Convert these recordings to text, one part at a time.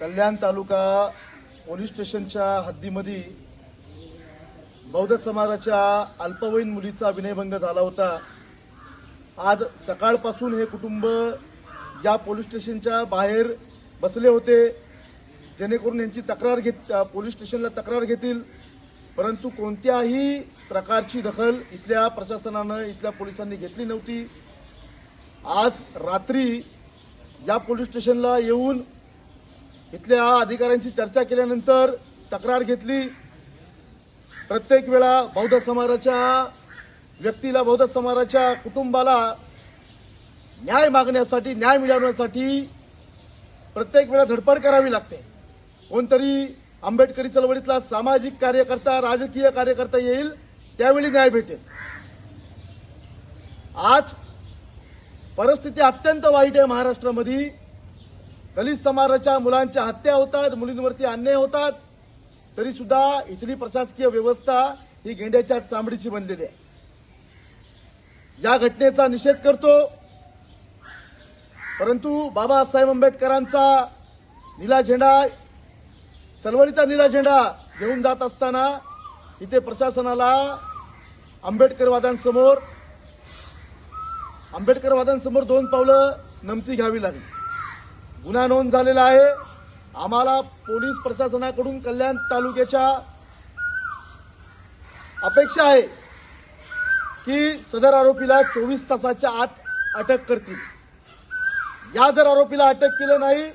कल्याण तालुका police स्टेशनच्या हद्दीमध्ये बौद्ध समाजाच्या अल्पवयीन मुलीचा विनयभंग झाला होता. आज सकाळपासून हे कुटुंब या पोलीस स्टेशनच्या बाहेर बसले होते. जेणेकरून यांची तक्रार घेत पोलीस स्टेशनला तक्रार घेतील. परंतु कोणत्याही प्रकारची दखल इथल्या प्रशासनानं इथल्या पोलिसांनी घेतली नव्हती. आज रात्री या पोलीस स्टेशनला येऊन इथल्या अधिकाऱ्यांची चर्चा केल्यानंतर तक्रार घेतली. प्रत्येक वेळा बौद्ध समाजाच्या व्यक्तीला बौद्ध समाजाच्या कुटुंबाला न्याय मागण्यासाठी न्याय मिळवण्यासाठी प्रत्येक वेळा धडपड करावी लागते. कोणतरी आंबेडकरी चळवळीतला सामाजिक कार्यकर्ता राजकीय कार्यकर्ता येईल त्यावेळी न्याय भेटेल. आज परिस्थिती अत्यंत वाईट आहे महाराष्ट्रामध्ये. दलित समाजाच्या मुलांच्या हत्या होतात मुलींवरती अन्याय होतात तरी सुद्धा इथली प्रशासकीय व्यवस्था ही गेंड्याच्या चामडीची बनलेली आहे. या घटनेचा निषेध करतो. परंतु बाबासाहेब आंबेडकरांचा निला झेंडा चळवळीचा निला झेंडा घेऊन जात असताना इथे प्रशासनाला आंबेडकरवाद्यांसमोर आंबेडकरवाद्यांसमोर दोन पावलं नमती घ्यावी लागली. गुन्हा नोंद झालेला आहे. आम्हाला पोलीस प्रशासनाकडून कल्याण तालुक्याच्या अपेक्षा आहे की सदर आरोपीला चोवीस तासाच्या आत अटक करतील. या जर आरोपीला अटक केलं नाही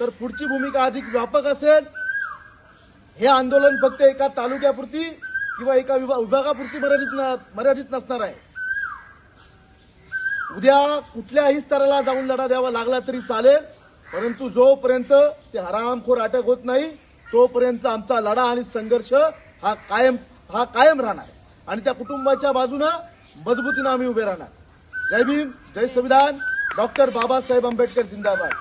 तर पुढची भूमिका अधिक व्यापक असेल. हे आंदोलन फक्त एका तालुक्यापुरती किंवा एका विभा- विभागापुरती मर्यादित मर्यादित नसणार आहे. उद्या कुठल्याही स्तराला जाऊन लढा द्यावा लागला तरी चालेल. परंतु जोपर्यंत ते हरामखोर अटक होत नाही तोपर्यंत आमचा लढा आणि संघर्ष हा कायम हा कायम राहणार. आणि त्या कुटुंबाच्या बाजूनं मजबूतीनं आम्ही उभे राहणार. जय भीम जय संविधान. डॉक्टर बाबासाहेब आंबेडकर जिंदाबाद.